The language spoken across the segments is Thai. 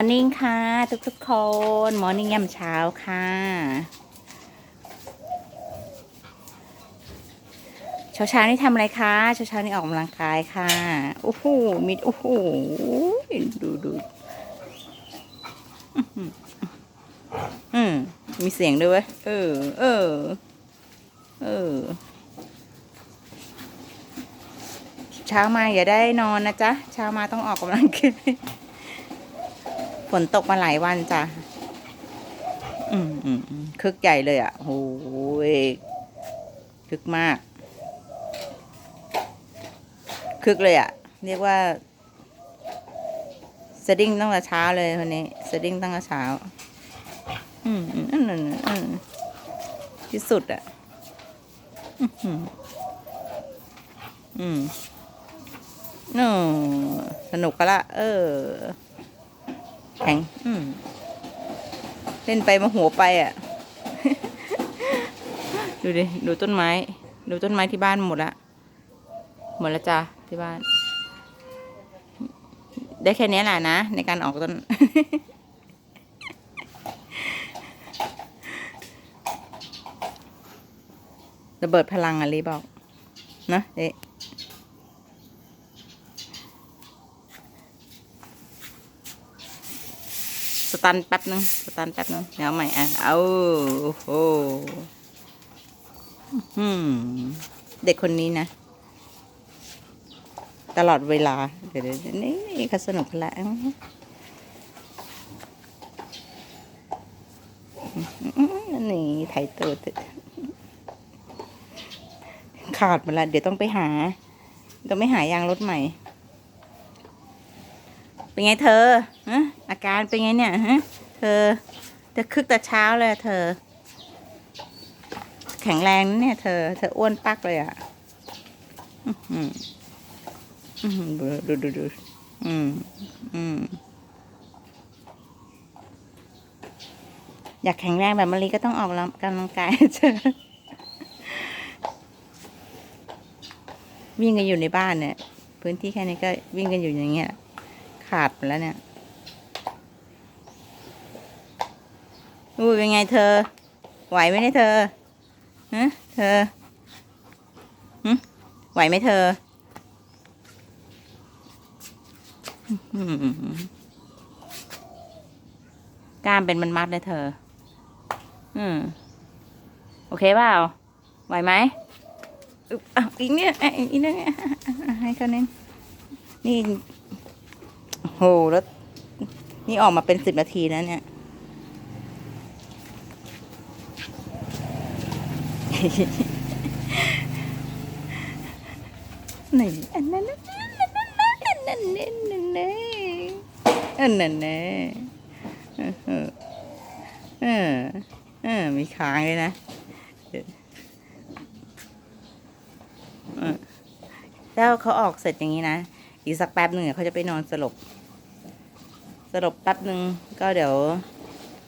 มอร์นิ่งค่ะทุกทุกๆคนมอร์นิ่งยามเช้าค่ะ เช้าเช้านี่ทำอะไรคะเช้าเช้านี่ออกกำลังกายค่ะโอ้โหมิดโอ้โหดูดูอื้อออืมมีเสียงด้วยเว้ยเออ เออ เออ เช้ามาอย่าได้นอนนะจ๊ะ เช้ามาต้องออกกำลังกาย ฝนตกมาหลายวันจ้ะ อืมอืมคึกใหญ่เลยอะโอ้ยคึกมาก คึกเลยอะ เรียกว่าสดิ้งตั้งแต่เช้าเลยคนนี้สดิ้งตั้งแต่เช้า อืมอืมอืมอืมที่สุดอะ อืมอืมอืมอืมสนุกกันละ เออ แข็งอืมเล่นไปมาหัวไปอะ ดูดิ ดูต้นไม้ ดูต้นไม้ที่บ้านหมดละ หมดแล้วจ้ะที่บ้าน ได้แค่นี้แหละนะ ในการออกต้น ระเบิดพลังอะลีบอก นะเอ๊ะ ตันแป๊บนึงสตันแป๊บนึงเดี๋ยวใหม่อะเอาโอ้โหเด็กคนนี้นะ ตลอดเวลา เดี๋ยวเดี๋ยวนี่เขาสนุกแล้วนี่ไถตัวติดขาดหมาละเดี๋ยวต้องไปหา ต้องไปหายางรถใหม่ เป็นไงเธอฮะอาการเป็นไงเนี่ยฮะเธอจะคึกแต่เช้าเลยเธอ แข็งแรงนะเนี่ยเธอ เธออ้วนปักเลยอะอื้อหืออื้อหือดูดูดูดูอืมอืมอยากแข็งแรงแบบมะลิก็ต้องออกกำลังกายเธอวิ่งกันอยู่ในบ้านเนี่ย พื้นที่แค่นี้ก็วิ่งกันอยู่อย่างเงี้ย ขาดหมดแล้วเนี่ยอุ้เป็นไงเธอ ไหวไหมเนี่ยเธอฮะเธอหึไหวไหมเธอกล้ามเป็นมันมัดเลยเธอ อืม โอเคเปล่า ไหวไหมอึ๊บอะอีกเนี่ยอีกเนี่ยให้เขาเน้นนี่ โหแล้ว นี่ออกมาเป็นสิบนาทีแล้วเนี่ยนี่อันนั้นนะอันนั้นนะอันนั้นนะอันนั้นนะเออเออมีค้างเลยนะแล้วเขาออกเสร็จอย่างนี้นะ อีกสักแป๊บหนึ่งเขาจะไปนอนสลบ สลบแป๊บหนึ่งก็เดี๋ยว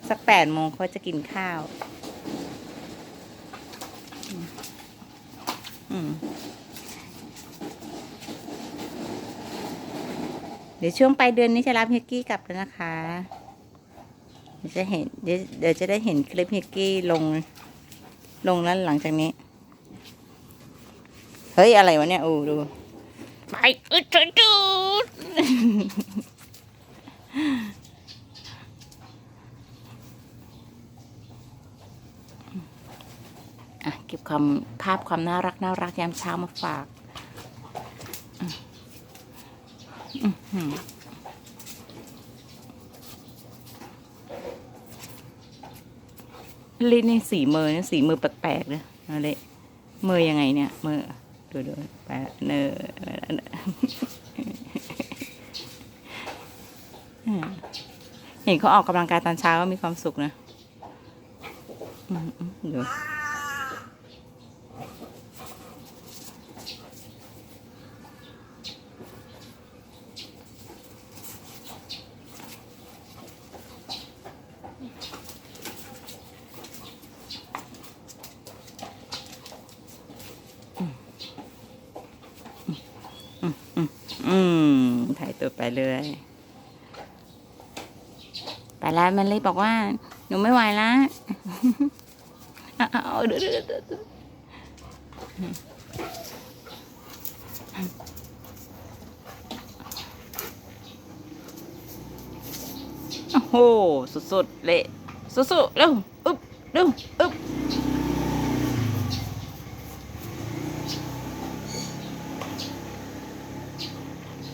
สักแปดโมงเขาจะกินข้าว อืมเดี๋ยวช่วงปลายเดือนนี้จะรับเฮกกี้กลับแล้วนะคะ เดี๋ยวจะเห็นเดี๋ยวเดี๋ยวจะได้เห็นคลิปเฮกกี้ลง ลงแล้วหลังจากนี้ เฮ้ย อะไรวะเนี่ยโอ้ดู ไปอึดจุดจุด เก็บความภาพความน่ารักน่ารักยามเช้ามาฝากลิ้นนี่สีมือเนี่ยสีมือแปลกๆนะอะไรมือยังไงเนี่ยมือดูดูแปะเนออืมเห็นเขาออกกำลังกายตอนเช้าก็มีความสุขนะอืมอืมดูอืมถ่ายตัวไปเลย ไปแล้วมันเลยบอกว่า หนูไม่ไหวละเอาเดี๋ยวโอ้โหสุดๆเละสุดๆเร็วอึบเร็วอึบ